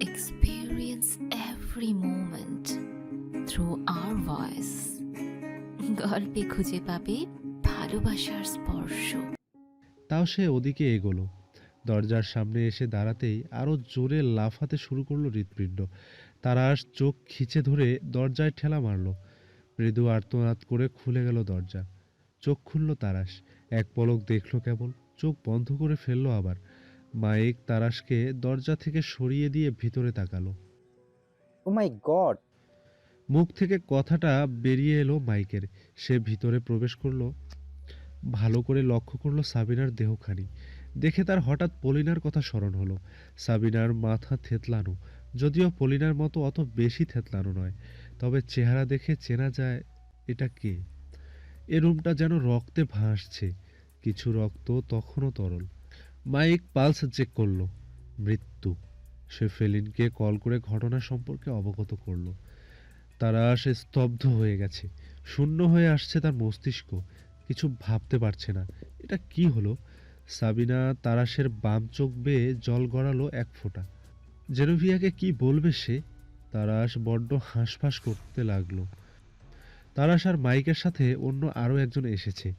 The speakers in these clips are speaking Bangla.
experience every moment through our voice. গল্পে খুঁজে পাবে ভালোবাসার স্পর্শ। তাও সে ওদিকে এগোলো। দরজার সামনে এসে দাঁড়াতেই আরও জোরে লাফাতে শুরু করল হৃৎপিণ্ড। তারাশ চোখ খিচে ধরে দরজায় ঠেলা মারল। মৃদু আর্তনাদ করে খুলে গেল দরজা। চোখ খুলল তারাশ। এক পলক দেখল কেবল। চোখ বন্ধ করে ফেলল আবার। মাইক তারাশকে দরজা থেকে সরিয়ে দিয়ে ভিতরে তাকালো। Oh my God. মুখ থেকে কথাটা বেরিয়ে এলো মাইকের। সে ভিতরে প্রবেশ করল। ভালো করে লক্ষ্য করল সাবিনার দেহখানি। দেখে তার হঠাৎ পলিনার কথা স্মরণ হলো। সাবিনার মাথা থেতলানো যদিও পলিনার মতো অত বেশি থেতলানো নয় তবে চেহারা দেখে চেনা যায় এটা কে। এ রুমটা যেন রক্তে ভাসছে। কিছু রক্ত তখনও তরল। মাইক পালস চেক করল। মৃত্যু। সে ফেলিনকে কল করে ঘটনা সম্পর্কে অবগত করল। তারা সে স্তব্ধ হয়ে গেছে। শূন্য হয়ে আসছে তার মস্তিষ্ক। কিছু ভাবতে পারছে না। এটা কি হলো? সাবিনা তারাশের বাম চোখ বেয়ে জল গড়ালো এক ফোঁটা। জেনোভিয়াকে কি বলবে সে? তারাশ বড্ড হাঁসফাঁস করতে লাগল। তারাশ আর মাইকের সাথে অন্য আরও একজন এসেছে।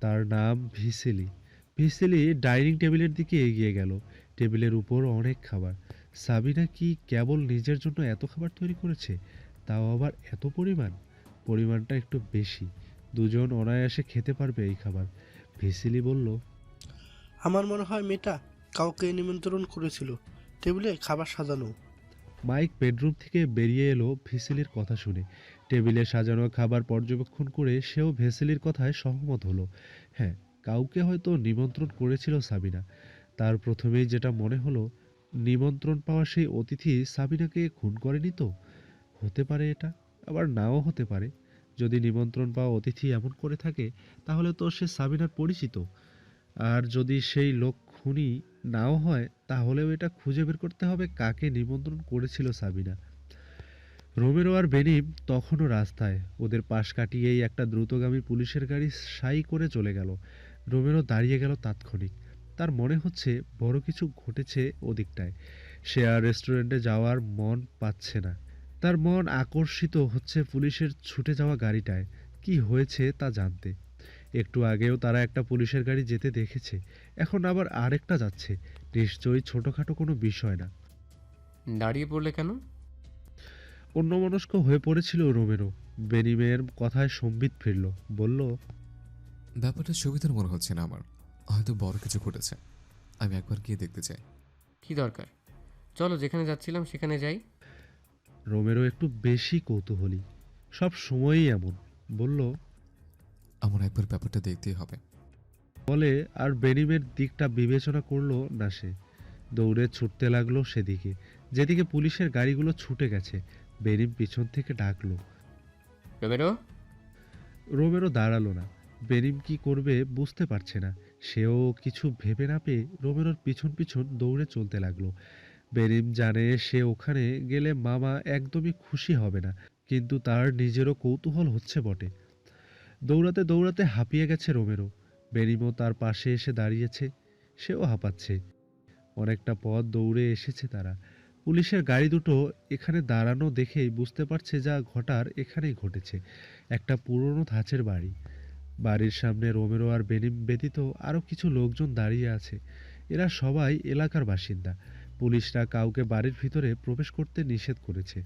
তার নাম ভিসেলি। ভিসেলি ডাইনিং টেবিলের দিকে এগিয়ে গেল। টেবিলের উপর অনেক খাবার। সাবিনা কি কেবল নিজের জন্য এত খাবার তৈরি করেছে? তাও আবার এত পরিমাণ? পরিমাণটা একটু বেশি। দুজন অনায়াসে খেতে পারবে এই খাবার। ভিসিলি বলল আমার মনে হয় মেয়েটা কাউকে নিমন্ত্রণ করেছিল। টেবিলে খাবার সাজানো। মাইক বেডরুম থেকে বেরিয়ে এলো ভেসেলির কথা শুনে। টেবিলে সাজানো খাবার পর্যবেক্ষণ করে সেও ভেসেলির কথায় সহমত হলো। হ্যাঁ কাউকে হয়তো নিমন্ত্রণ করেছিল সাবিনা। তার প্রথমেই যেটা মনে হলো, নিমন্ত্রণ পাওয়া সেই অতিথি সাবিনাকে খুন করেনি তো? হতে পারে এটা, আবার নাও হতে পারে। যদি নিমন্ত্রণ পাওয়া অতিথি এমন করে থাকে, তাহলে তো সে সাবিনার পরিচিত। আর যদি সেই লোক খুনি নাও হয়, তাহলেও এটা খুঁজে বের করতে হবে কাকে নিমন্ত্রণ করেছিল সাবিনা। রোমেরো আর বেনিম তখনও রাস্তায়, ওদের পাশ কাটিয়েই একটা দ্রুতগামী পুলিশের গাড়ি সাই করে চলে গেল। রোমেরো দাঁড়িয়ে গেল তাৎক্ষণিক। তার মনে হচ্ছে বড় কিছু ঘটেছে ওদিকটায়। সে আর রেস্টুরেন্টে যাওয়ার মন পাচ্ছে না। তার মন আকর্ষিত হচ্ছে পুলিশের ছুটে যাওয়া গাড়িটায়। কি হয়েছে তা জানতে। একটু আগেও তারা একটা পুলিশের গাড়ি যেতে দেখেছে। এখন আবার আরেকটা যাচ্ছে। নিশ্চয়ই ছোটোখাটো কোনো বিষয় না। দাঁড়িয়ে পড়লে কেন? অন্যমনস্ক হয়ে পড়েছিল রোমেরো বেনিমের কথায় সম্বিত ফিরল। বলল ব্যাপারটা সুবিধার মনে হচ্ছে না আমার। হয়তো বড় কিছু ঘটেছে। আমি একবার গিয়ে দেখতে চাই। কি দরকার? চলো যেখানে যাচ্ছিলাম সেখানে যাই। রোমেরও একটু বেশি কৌতূহলী। সব সময়ই এমন। বলল আমার একবার ব্যাপারটা দেখতেই হবে। বলে আর বেনিমের দিকটা বিবেচনা করল না সে। দৌড়ে ছুটতে লাগল সেদিকে। যেদিকে পুলিশের গাড়িগুলো ছুটে গেছে বেনিম পিছন থেকে ডাকলো। রোমেরো রোমেরো দাঁড়াল না। বেনিম কি করবে বুঝতে পারছে না। সেও কিছু ভেবে না পেয়ে রোমেরোর পিছন পিছন দৌড়ে চলতে লাগল। বেনিম জানে সে ওখানে গেলে মামা একদমই খুশি হবে না, কিন্তু তার নিজেরও কৌতূহল হচ্ছে বটে। দৌড়াতে দৌড়াতে হাঁপিয়ে গেছে রোমেরো। বেনিমও তার পাশে এসে দাঁড়িয়েছে, সেও হাঁপাচ্ছে। অনেকটা পথ দৌড়ে এসেছে তারা। পুলিশের গাড়ি দুটো এখানে দাঁড়ানো দেখেই বুঝতে পারছে যা ঘটার এখানেই ঘটেছে। একটা পুরনো ধাঁচের বাড়ি। বাড়ির সামনে রোমেরো আর বেনিম ব্যতীত আরও কিছু লোকজন দাঁড়িয়ে আছে। এরা সবাই এলাকার বাসিন্দা। পুলিশরা কাউকে বাড়ির ভিতরে প্রবেশ করতে নিষেধ করেছে।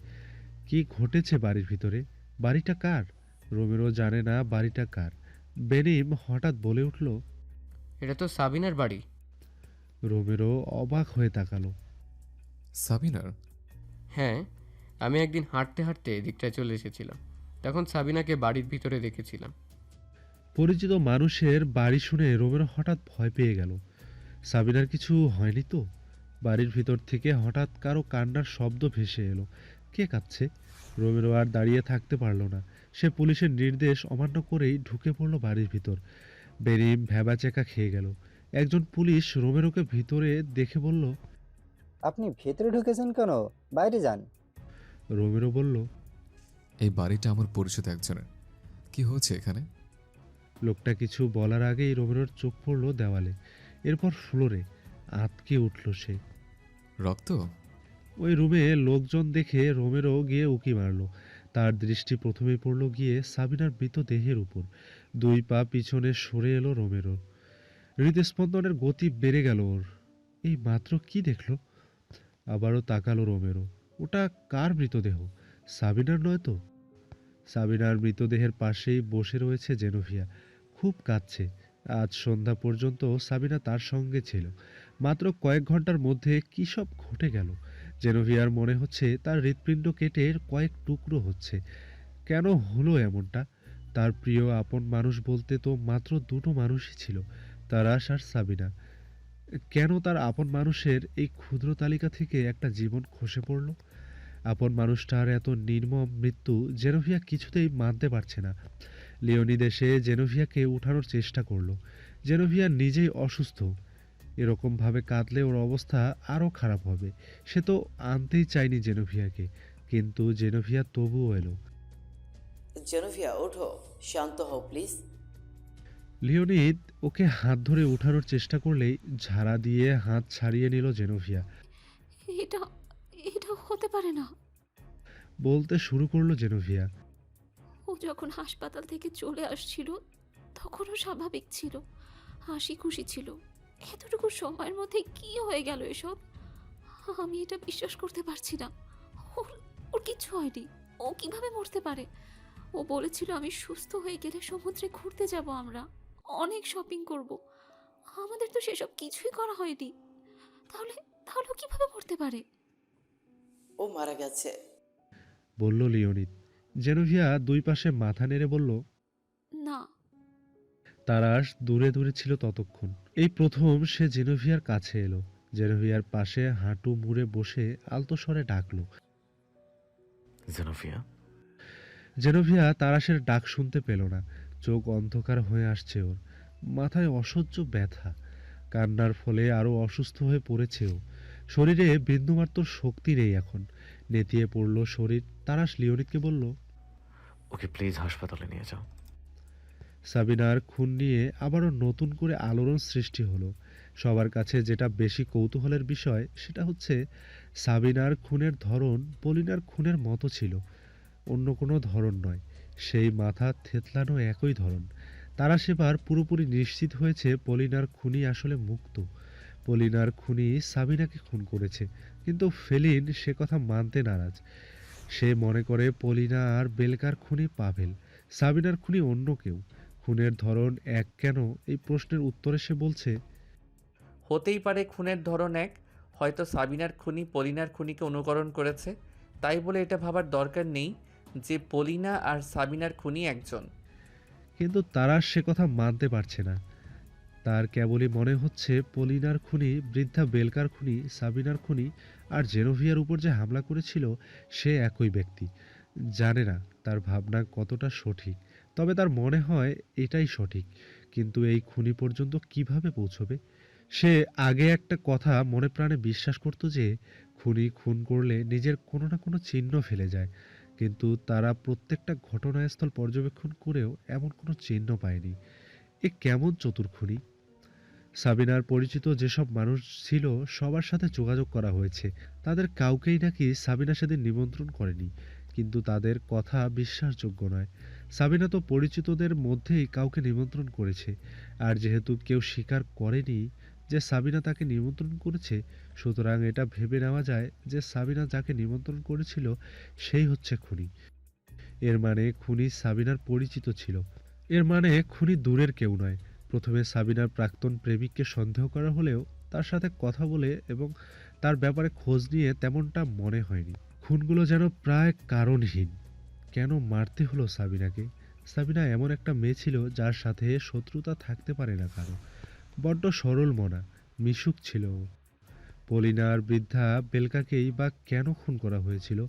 কি ঘটেছে বাড়ির ভিতরে? বাড়িটা কার? রোমেরো জানে না বাড়িটা কার। বেনিম হঠাৎ বলে উঠল এটা তো সাবিনার বাড়ি। রোমেরো অবাক হয়ে তাকালো। সাবিনার? হ্যাঁ আমি একদিন হাঁটতে হাঁটতে এদিকটায় চলে এসেছিলাম। তখন সাবিনাকে বাড়ির ভিতরে দেখেছিলাম। পরিচিত মানুষের বাড়ি শুনে রোমেরো হঠাৎ ভয় পেয়ে গেল। সাবিনার কিছু হয়নি তো? বাড়ির ভিতর থেকে হঠাৎ কারও কান্নার শব্দ ভেসে এলো। কে কাঁদছে? রোমেরো আর দাঁড়িয়ে থাকতে পারল না। সে পুলিশের নির্দেশ অমান্য করেই ঢুকে পড়ল বাড়ির ভিতর। বেরিম ভ্যাবাচেকা খেয়ে গেল। একজন পুলিশ রোমেরোকে ভিতরে দেখে বলল আপনি ভেতরে ঢুকেছেন কেন? বাইরে যান। রোমেরো বলল এই বাড়িটা আমার পরিচিত একজনের। কি হচ্ছে এখানে? লোকটা কিছু বলার আগেই রোমেরোর চোখ পড়ল দেওয়ালে। এরপর ফ্লোরে আতকে উঠল সে। রক্ত? ওই রুমে লোকজন দেখে রোমেরো গিয়ে উকি মারল। তার দৃষ্টি প্রথমে পড়ল গিয়ে সাবিনার মৃতদেহের উপর। দুই পা পিছনে সরে এলো রোমেরো হৃদস্পন্দনের গতি বেড়ে গেল ওর। এই মাত্র কি দেখল? আবারও তাকালো রোমেরো ওটা কার মৃতদেহ? সাবিনার নয় তো? সাবিনার মৃতদেহের পাশেই বসে রয়েছে জেনোভিয়া। খুব কাঁদছে। আজ সন্ধ্যা পর্যন্ত সাবিনা তার সঙ্গে ছিল। মাত্র কয়েক ঘণ্টার মধ্যে কী সব ঘটে গেল? জেনোভিয়ার মনে হচ্ছে তার হৃৎপিণ্ড কেটে কয়েক টুকরো হচ্ছে। কেন হলো এমনটা? তার প্রিয় আপন মানুষ বলতে তো মাত্র দুটো মানুষই ছিল, তারাশ আর সাবিনা। কেন তার আপন মানুষের এই ক্ষুদ্র তালিকা থেকে একটা জীবন খসে পড়ল? আপন মানুষটার এত নির্মম মৃত্যু জেনোভিয়া কিছুতেই মানতে পারছে না। লিওনিদ এসে জেনোভিয়াকে উঠানোর চেষ্টা করল। জেনোভিয়া নিজেই অসুস্থ। এরকমভাবে কাঁদলে ওর অবস্থা আরও খারাপ হবে। সে তো আনতেই চায়নি জেনোভিয়াকে কিন্তু জেনোভিয়া তবুও এলো। জেনোভিয়া ওঠো শান্ত হও প্লিজ। লিওনিদ ওকে হাত ধরে উঠানোর চেষ্টা করলেই ঝাড়া দিয়ে হাত ছাড়িয়ে নিল জেনোভিয়া। এটা এটা হতে পারে না। বলতে শুরু করল জেনোভিয়া। ও যখন হাসপাতাল থেকে চলে আসছিল তখনও স্বাভাবিক ছিল। হাসি খুশি ছিল। এতটুকু সময়ের মধ্যে কি হয়ে গেল এসব? আমি এটা বিশ্বাস করতে পারছি না। ওর ওর কিচ্ছু হয়নি। ও কীভাবে মরতে পারে? ও বলেছিল আমি সুস্থ হয়ে গেলে সমুদ্রে ঘুরতে যাব আমরা। অনেক শপিং করব। আমাদের তো সেসব কিছুই করা হয়নি। তাহলে তাহলে কীভাবে মরতে পারে? ও মারা গেছে। বলল লিওনিদ। জেনোভিয়া দুই পাশে মাথা নেড়ে বলল না। তারাশ দূরে দূরে ছিল ততক্ষণ। এই প্রথম সে জেনোভিয়ার কাছে এলো। জেনোভিয়ার পাশে হাঁটু মুড়ে বসে আলতো স্বরে ডাকলো। জেনোভিয়া? জেনোভিয়া তারাশের ডাক শুনতে পেল না। চোখ অন্ধকার হয়ে আসছে ওর। মাথায় অসহ্য ব্যথা। কান্নার ফলে আরও অসুস্থ হয়ে পড়েছে ও। শরীরে বিন্দুমাত্র শক্তি নেই এখন। নেতিয়ে পড়ল শরীর। তারাশ লিওনিদকে বলল ওকে প্লিজ হাসপাতালে নিয়ে যাও। সাবিনার খুন নিয়ে আবারও নতুন করে আলোড়ন সৃষ্টি হলো। সবার কাছে যেটা বেশি কৌতূহলের বিষয় সেটা হচ্ছে সাবিনার খুনের ধরন পলিনার খুনের মতো ছিল। অন্য কোনো ধরন নয়। সেই মাথা থেতলানো একই ধরন। তারা সেবার পুরোপুরি নিশ্চিত হয়েছে পলিনার খুনি আসলে মুক্ত। পলিনার খুনি সাবিনাকে খুন করেছে কিন্তু ফেলিন সে কথা মানতে নারাজ। সে মনে করে পলিনা আর বেলকার খুনি পাভেল সাবিনার খুনি অন্য কেউ। খুনের ধরন এক কেন? এই প্রশ্নের উত্তরে সে বলছে হতেই পারে খুনের ধরন এক হয়তো সাবিনার খুনি পলিনার খুনিকে অনুকরণ করেছে। তাই বলে এটা ভাবার দরকার নেই যে পলিনা আর সাবিনার খুনি একজন। কিন্তু তারা সে কথা মানতে পারছে না। তার কেবলই মনে হচ্ছে পলিনার খুনি, বৃদ্ধা বেলকার খুনি, সাবিনার খুনি আর জেনোভিয়ার উপর যে হামলা করেছিল, সে একই ব্যক্তি। জানে না তার ভাবনা কতটা সঠিক, তবে তার মনে হয় এটাই সঠিক। কিন্তু এই খুনি পর্যন্ত কীভাবে পৌঁছবে? সে আগে একটা কথা মনে প্রাণে বিশ্বাস করত যে, খুনি খুন করলে নিজের কোনো না কোনো চিহ্ন ফেলে যায়। কিন্তু তারা প্রত্যেকটা ঘটনাস্থল পর্যবেক্ষণ করেও এমন কোনো চিহ্ন পায়নি। এ কেমন চতুর খুনি? সাবিনার পরিচিত যেসব মানুষ ছিল, সবার সাথে যোগাযোগ করা হয়েছে। তাদের কাউকেই নাকি সাবিনা সেদিন নিমন্ত্রণ করেনি, কিন্তু তাদের কথা বিশ্বাসযোগ্য নয়। সাবিনা তো পরিচিতদের মধ্যেই কাউকে নিমন্ত্রণ করেছে, আর যেহেতু কেউ স্বীকার করেনি যে সাবিনা তাকে নিমন্ত্রণ করেছে, সুতরাং এটা ভেবে নেওয়া যায় যে সাবিনা যাকে নিমন্ত্রণ করেছিল, সেই হচ্ছে খুনি। এর মানে খুনি সাবিনার পরিচিত ছিল। এর মানে খুনি দূরের কেউ নয়। প্রথমে সাবিনার প্রাক্তন প্রেমিককে সন্দেহ করা হলেও তার সাথে কথা বলে এবং তার ব্যাপারে খোঁজ নিয়ে তেমনটা মনে হয়নি। খুনগুলো যেন প্রায় কারণহীন। কেন মারতে হলো সাবিনাকে? সাবিনা এমন একটা মেয়ে ছিল যার সাথে শত্রুতা থাকতে পারে না কারও। বড্ড সরল মনা, মিশুক ছিল পলিনার বৃদ্ধা বেলকাকেই বা কেন খুন করা হয়েছিল?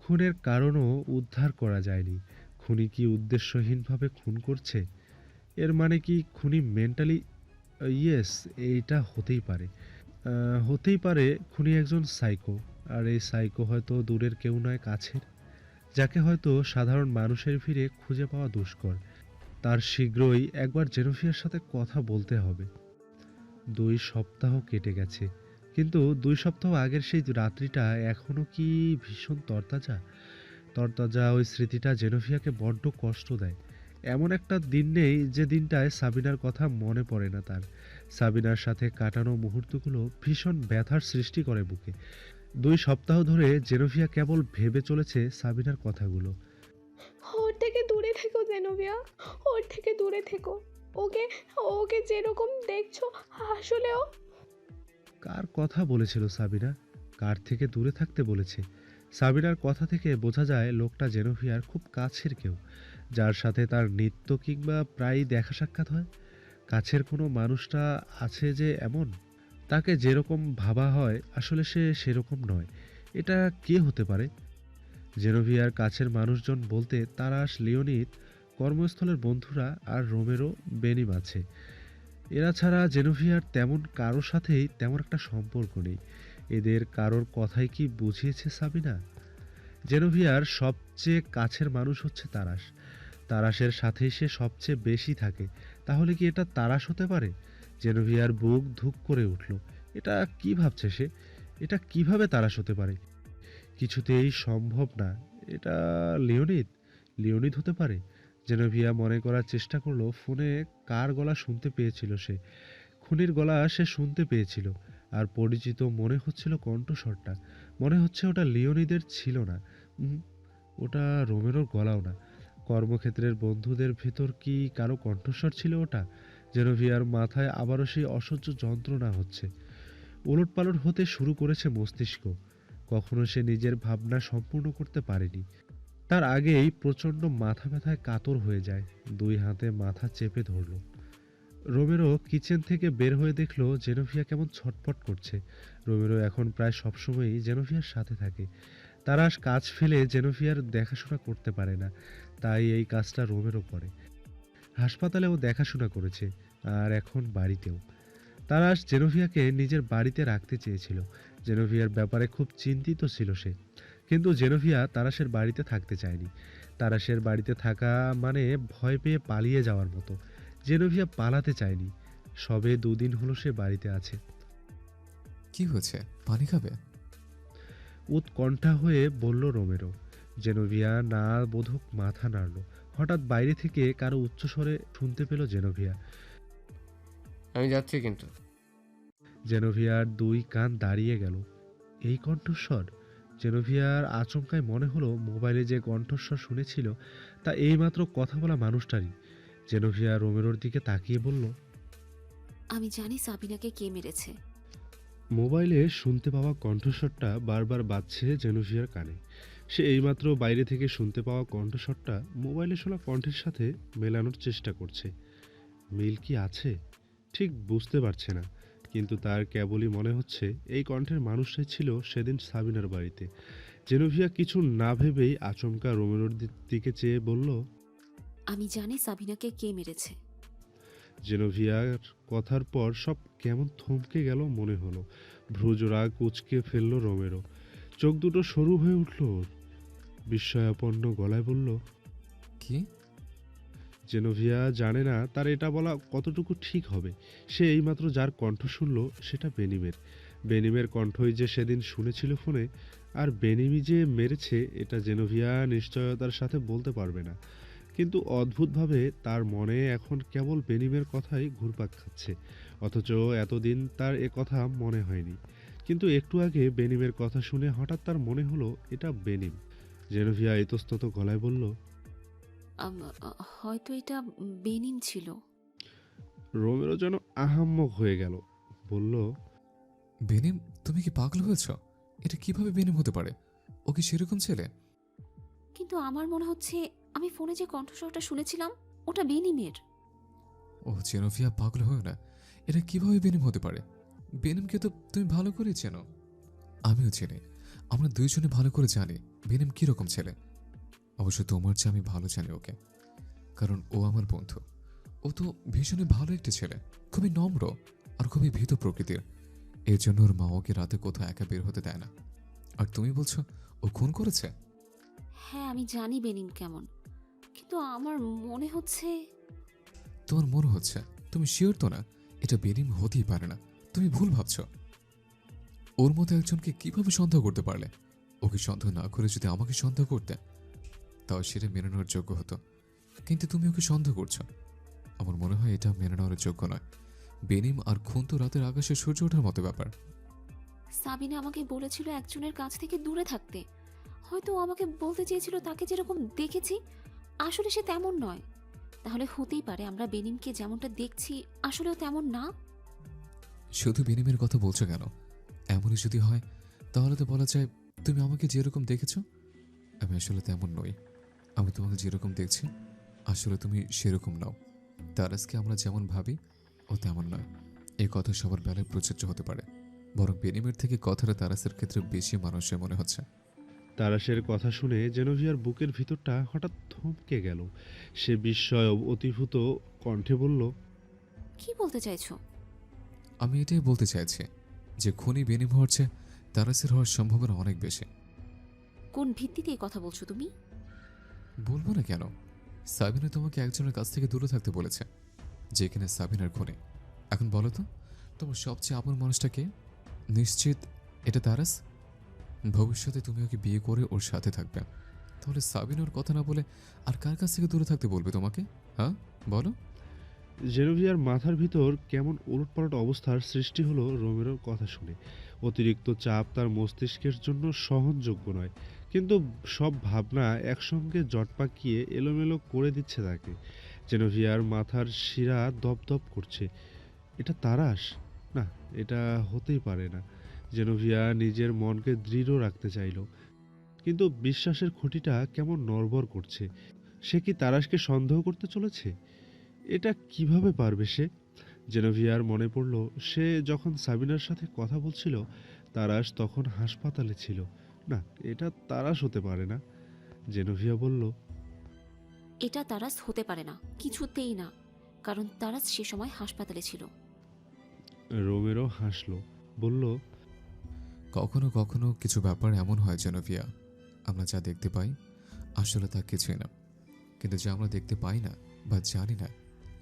খুনের কারণও উদ্ধার করা যায়নি। খুনি কি উদ্দেশ্যহীনভাবে খুন করছে? এর মানে কি খুনি মেন্টালি ইয়েস এইটা হতেই পারে। হতেই পারে খুনি একজন সাইকো আর এই সাইকো হয়তো দূরের কেউ নয়, কাছের, যাকে হয়তো সাধারণ মানুষের ভিড়ে খুঁজে পাওয়া দুষ্কর। তার শীঘ্রই একবার জেনোভিয়ার সাথে কথা বলতে হবে। দুই সপ্তাহ কেটে গেছে, কিন্তু দুই সপ্তাহ আগের সেই রাত্রিটা এখনও কি ভীষণ তরতাজা? তরতাজা ওই স্মৃতিটা জেনোভিয়াকে বড্ড কষ্ট দেয়। এমন একটা দিন নেই যে দিনটায় সাবিনার কথা মনে পড়ে না তার। সাবিনার সাথে কাটানো মুহূর্তগুলো ভীষণ ব্যথার সৃষ্টি করে বুকে। দুই সপ্তাহ ধরে জেনোভিয়া কেবল ভেবে চলেছে সাবিনার কথাগুলো। ওর থেকে দূরে থেকো জেনোভিয়া। ওর থেকে দূরে থেকো। ওকে ওকে যেরকম দেখছ আসলেও। কার কথা বলেছিল সাবিনা? কার থেকে দূরে থাকতে বলেছে? সাবিনার কথা থেকে বোঝা যায় লোকটা জেনোভিয়ার খুব কাছের কেউ। যার সাথে তার নিত্য কিংবা প্রায়ই দেখা সাক্ষাৎ হয়? কাছের কোনো মানুষটা আছে যে এমন? তাকে যেরকম ভাবা হয়, আসলে সে সেরকম নয়। এটা কে হতে পারে? জেনোভিয়ার কাছের মানুষজন বলতে তারাস, লিওনিদ, কর্মস্থলের বন্ধুরা আর রোমেরো, বেনিম আছে। এরা ছাড়া জেনোভিয়ার তেমন কারোর সাথেই তেমন একটা সম্পর্ক নেই। এদের কারোর কথাই কি বুঝিয়েছে সাবিনা? জেনোভিয়ার সবচেয়ে কাছের মানুষ হচ্ছে তারাস। তারাসের সাথেই সে সবচেয়ে বেশি থাকে। তাহলে কি এটা তারাস হতে পারে? জেনোভিয়ার বুক ধুক করে উঠল। এটা কি ভাবছে সে? এটা কীভাবে তারাস হতে পারে? কিছুতেই সম্ভব না। এটা লিওনিদ। লিওনিদ হতে পারে? জেনোভিয়া মনে করার চেষ্টা করল, ফোনে কার গলা শুনতে পেয়েছিল সে? খুনির গলা সে শুনতে পেয়েছিল, আর পরিচিত মনে হচ্ছিল কণ্ঠস্বরটা। মনে হচ্ছে ওটা লিওনিদের ছিল না। ওটা রোমেরোর গলাও না। কর্মক্ষেত্রের বন্ধুদের ভেতর কি কারও কণ্ঠস্বর ছিল ওটা? জেনোভিয়ার মাথায় আবারও সেই অসহ্য যন্ত্রণা হচ্ছে। ওলটপালট হতে শুরু করেছে মস্তিষ্ক। কখনো সে নিজের ভাবনা সম্পূর্ণ করতে পারেনি। তার আগেই প্রচণ্ড মাথা ব্যথায় কাতর হয়ে যায়। দুই হাতে মাথা চেপে ধরল। রোমেরো কিচেন থেকে বের হয়ে দেখল জেনোভিয়া কেমন ছটফট করছে। রোমেরো এখন প্রায় সবসময়ই জেনোভিয়ার সাথে থাকে। তারা কাজ ফেলে জেনোভিয়ার দেখাশোনা করতে পারে না, তাই এই কাজটা রোমেরো করে। হাসপাতালেও দেখাশোনা করেছে, আর এখন বাড়িতেও। তারা জেনোভিয়াকে নিজের বাড়িতে রাখতে চেয়েছিল। জেনোভিয়ার ব্যাপারে খুব চিন্তিত ছিল সে। কিন্তু জেনোভিয়া তারাশের বাড়িতে থাকতে চায়নি। তারাশের বাড়িতে থাকা মানে ভয় পেয়ে পালিয়ে যাওয়ার মতো। জেনোভিয়া পালাতে চায়নি। সবে দুদিন হলো সে বাড়িতে আছে। কি হয়েছে? পানি খাবে? উৎকণ্ঠা হয়ে বলল রোমেরো জেনোভিয়া না বোধক মাথা নাড়ল। হঠাৎ বাইরে থেকে কারও উচ্চস্বরে শুনতে পেল জেনোভিয়া। আমি যাচ্ছি কিন্তু। জেনোভিয়ার দুই কান দাঁড়িয়ে গেল। এই কণ্ঠস্বর? জেনোভিয়ার আচমকায় মনে হলো মোবাইলে যে কণ্ঠস্বর শুনেছিল তা এইমাত্র কথা বলা মানুষটারই। জেনোভিয়া রোমেরোর দিকে তাকিয়ে বলল আমি জানি সাবিনাকে কে মেরেছে। মোবাইলে শুনতে পাওয়া কণ্ঠস্বরটা বারবার বাজছে জেনোভিয়ার কানে। সে এইমাত্র বাইরে থেকে শুনতে পাওয়া কণ্ঠস্বরটা মোবাইলে শোনা কণ্ঠের সাথে মেলানোর চেষ্টা করছে। মিল কি আছে? ঠিক বুঝতে পারছে না, কিন্তু তার কেবলই মনে হচ্ছে এই কণ্ঠের মানুষটাই ছিল সেদিন সাবিনার বাড়িতে। জেনোভিয়া কিছু না ভেবেই আচমকা রোমেরোর দি- দিকে চেয়ে বলল, আমি জানি সাবিনাকে কে মেরেছে। জেনোভিয়ার কথার পর সব কেমন থমকে গেল মনে হলো। ভ্রুজোড়া কুচকে ফেলল রোমেরো। চোখ দুটো সরু হয়ে উঠল বিস্ময়াপন্ন গলায় বলল কি? জেনোভিয়া জানে না তার এটা বলা কতটুকু ঠিক হবে। সে এইমাত্র যার কণ্ঠ শুনল সেটা বেনিমের। বেনিমের কণ্ঠই যে সেদিন শুনেছিল ফোনে আর বেনিমি যে মেরেছে এটা জেনোভিয়া নিশ্চয়তার সাথে বলতে পারবে না। কিন্তু অদ্ভুতভাবে তার মনে এখন কেবল বেনিমের কথাই ঘুরপাক খাচ্ছে। অথচ এতদিন তার এ কথা মনে হয়নি। কিন্তু একটু আগে বেনিমের কথা শুনে হঠাৎ তার মনে হলো এটা বেনিম। জেনোভিয়া ইতস্তত গলায় বলল হয়তো এটা বেনিম ছিল। রোমেরো যেন আহাম্মক হয়ে গেল। বলল বেনিম তুমি কি পাগল হয়েছ? এটা কীভাবে বেনিম হতে পারে? ও কি সেরকম ছেলে? কিন্তু আমার মনে হচ্ছে আমি ফোনে যে কণ্ঠস্বরটা শুনেছিলাম ওটা বেনিমের ও জেনোভিয়া পাগল হয় না। এটা কীভাবে বেনিম হতে পারে? বেনিমকে তো তুমি ভালো করে চেনো। আমিও চিনি আমরা দুইজনে ভালো করে জানি বেনিম কীরকম ছেলে। অবশ্য তোমার চেয়ে আমি ভালো জানি ওকে। কারণ ও আমার বন্ধু। ও তো ভীষণই ভালো একটা ছেলে। খুবই নম্র আর খুবই ভীত প্রকৃতির। এর জন্য ওর মা ওকে রাতে কোথাও একা বের হতে দেয় না। আর তুমি বলছো ও খুন করেছে? হ্যাঁ আমি জানি বেনিম কেমন। কিন্তু আমার মনে হচ্ছে তোমার মনে হচ্ছে? তুমি শিওর তো না? এটা বেনিম হতেই পারে না। তুমি ভুল ভাবছ। ওর মতো একজনকে কীভাবে সন্দেহ করতে পারলে? ওকে সন্দেহ না করে যদি আমাকে সন্দেহ করতে তাও সেটা মেনে নেওয়ার যোগ্য হতো। কিন্তু তুমি ওকে সন্দেহ করছ। আমার মনে হয় এটা মেনে নেওয়ার যোগ্য নয়। বেনিম আর খুন তো রাতের আকাশে সূর্য ওঠার মতো ব্যাপার। সাবিনা আমাকে বলেছিল একজনের কাছ থেকে দূরে থাকতে। হয়তো ও আমাকে বলতে চেয়েছিল তাকে যেরকম দেখেছি আসলে সে তেমন নয়। তাহলে হতেই পারে আমরা বেনিমকে যেমনটা দেখছি, আসলেও তেমন না? শুধু বেনিমের কথা বলছো কেন? এমনই যদি হয়, তাহলে তো বলা যায় তুমি আমাকে যেরকম দেখেছ, আমি আসলে তেমন নই। আমি তোমাকে যেরকম দেখছি, আসলে তুমি সেরকম নাও। তারাসকে আমরা যেমন ভাবি, ও তেমন নয়। এই কথা সবার বেলায় প্রযোজ্য হতে পারে। বরং বেনিমের থেকে কথাটা তারাসের ক্ষেত্রে বেশি মানুষের মনে হচ্ছে। তারাশের কথা শুনে জেনোভিয়ার বুকের ভিতরটা হঠাৎ থমকে গেল। সে বিস্ময় অতিভূত কণ্ঠে বলল কি বলতে চাইছো? আমি এটাই বলতে চাইছি যে খুনি বেনিম হওয়ার চেয়ে তারাসের হওয়ার সম্ভাবনা অনেক বেশি। কোন ভিত্তিতে এই কথা বলছো তুমি? বলব না কেন? সাবিনা তোমাকে একজনের কাছ থেকে দূরে থাকতে বলেছে যেখানে সাবিনার খুনে। এখন বলো তো তোমার সবচেয়ে আপন মানুষটাকে নিশ্চিত এটা তারাস ভবিষ্যতে তুমি ওকে বিয়ে করে ওর সাথে থাকবে? তাহলে সাবিনার কথা না বলে আর কার কাছ থেকে দূরে থাকতে বলবে তোমাকে? হ্যাঁ? বলো। জেনোভিয়ার মাথার ভিতর কেমন উলটপালট অবস্থার সৃষ্টি হলো রোমেরোর কথা শুনে। অতিরিক্ত চাপ তার মস্তিষ্কের জন্য সহনযোগ্য নয়, কিন্তু সব ভাবনা একসঙ্গে জট পাকিয়ে এলোমেলো করে দিচ্ছে তাকে। জেনোভিয়ার মাথার শিরা দপদপ করছে। এটা তারাস? না, এটা হতেই পারে না। জেনোভিয়া নিজের মনকে দৃঢ় রাখতে চাইল। কিন্তু বিশ্বাসের খুঁটিটা কেমন নড়বড় করছে? সে কি তারাসকে সন্দেহ করতে চলেছে? এটা কীভাবে পারবে সে? জেনোভিয়ার মনে পড়ল সে যখন সাবিনার সাথে কথা বলছিল তারাস তখন হাসপাতালে ছিল। না এটা তারাস হতে পারে না। জেনোভিয়া বলল এটা তারাস হতে পারে না কিছুতেই না কারণ তারাস সে সময় হাসপাতালে ছিল। রোমেরো হাসলো বলল কখনো কখনো কিছু ব্যাপার এমন হয় জেনোভিয়া। আমরা যা দেখতে পাই, আসলে তা কিছুই না। কিন্তু যা আমরা দেখতে পাই না বা জানি না,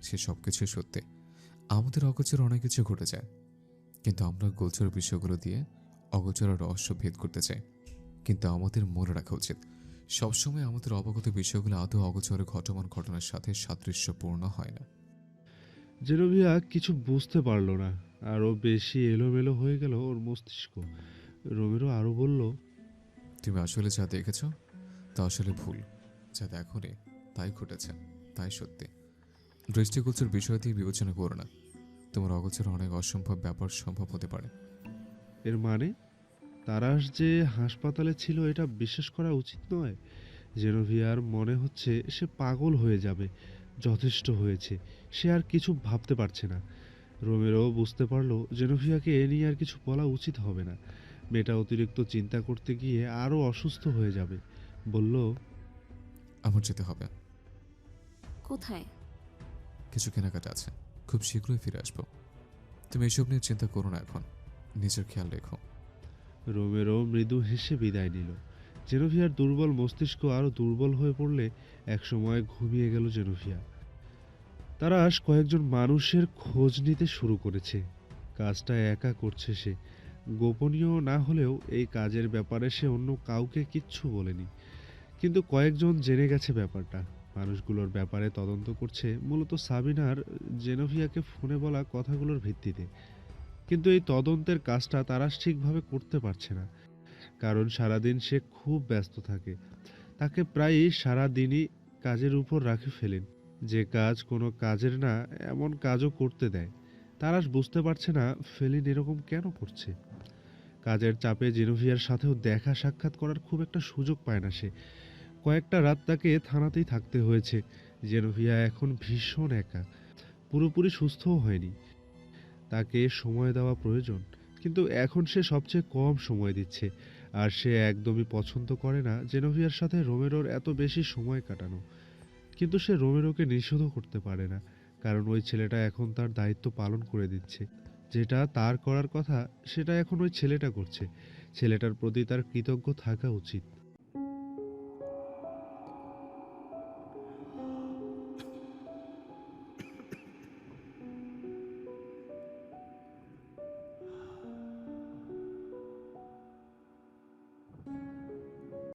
সে সব কিছুই সত্যি। আমাদের অগোচর অনেক কিছু ঘটে যায়। কিন্তু আমরা গোচর বিষয়গুলো দিয়ে অগোচর রহস্য ভেদ করতে চাই। কিন্তু আমাদের মনে রাখা উচিত, সবসময় আমাদের অবগত বিষয়গুলো আদৌ অগোচরে ঘটমান ঘটনার সাথে সাদৃশ্যপূর্ণ হয় না। জেনোভিয়া কিছু বুঝতে পারল না, আরও বেশি এলোমেলো হয়ে গেল ওর মস্তিষ্ক। রোমেরো আরও বলল তুমি আসলে যা দেখেছ তা আসলে ভুল। যা দেখোনি তাই ঘটেছে তাই সত্যি। দৃষ্টিগোচর বিষয় দিয়ে বিবেচনা করো না। তোমার অগোচর অনেক অসম্ভব ব্যাপার সম্ভব হতে পারে। এর মানে? তারাস যে হাসপাতালে ছিল এটা বিশ্বাস করা উচিত নয়। জেনোভিয়ার মনে হচ্ছে সে পাগল হয়ে যাবে যথেষ্ট হয়েছে। সে আর কিছু ভাবতে পারছে না। রোমেরও বুঝতে পারল জেনোভিয়াকে এ নিয়ে আর কিছু বলা উচিত হবে না। মেয়েটা অতিরিক্ত চিন্তা করতে গিয়ে আরও অসুস্থ হয়ে যাবে। বলল আমার যেতে হবে। কোথায়? কিছু কেনাকাটা আছে। খুব শীঘ্রই ফিরে আসব। তুমি এসব নিয়ে চিন্তা করো না এখন। নিজের খেয়াল রেখো। রোমেরো মৃদু হেসে বিদায় নিল। জেনোভিয়ার দুর্বল মস্তিষ্ক আরও দুর্বল হয়ে পড়লে একসময় ঘুমিয়ে গেল জেনোভিয়া। তারাস কয়েকজন মানুষের খোঁজ নিতে শুরু করেছে। কাজটা একা করছে সে। গোপনীয় না হলেও এই কাজের ব্যাপারে সে অন্য কাউকে কিচ্ছু বলেনি। কিন্তু কয়েকজন জেনে গেছে ব্যাপারটা। মানুষগুলোর ব্যাপারে তদন্ত করছে মূলত সাবিনার জেনোভিয়াকে ফোনে বলা কথাগুলোর ভিত্তিতে। কিন্তু এই তদন্তের কাজটা তারা ঠিকভাবে করতে পারছে না। কারণ সারাদিন সে খুব ব্যস্ত থাকে। তাকে প্রায়ই সারাদিনই কাজের উপর রাখে ফেলেন। যে কাজ কোনো কাজের না, এমন কাজও করতে দেয়। তারাস বুঝতে পারছে না ফেলিন এরকম কেন করছে। কাজের চাপে জেনোভিয়ার সাথেও দেখা সাক্ষাৎ করার খুব একটা সুযোগ পায় না সে। কয়েকটা রাত তাকে থানাতেই থাকতে হয়েছে। জেনোভিয়া এখন ভীষণ একা। পুরোপুরি সুস্থও হয়নি। তাকে সময় দেওয়া প্রয়োজন, কিন্তু এখন সে সবচেয়ে কম সময় দিচ্ছে। আর সে একদমই পছন্দ করে না জেনোভিয়ার সাথে রোমেরোর এত বেশি সময় কাটানো। কিন্তু সে রোমেরোকে নিষেধও করতে পারে না। কারণ ওই ছেলেটা এখন তার দায়িত্ব পালন করে দিচ্ছে। যেটা তার করার কথা, সেটা এখন ওই ছেলেটা করছে। ছেলেটার প্রতি তার কৃতজ্ঞ থাকা উচিত।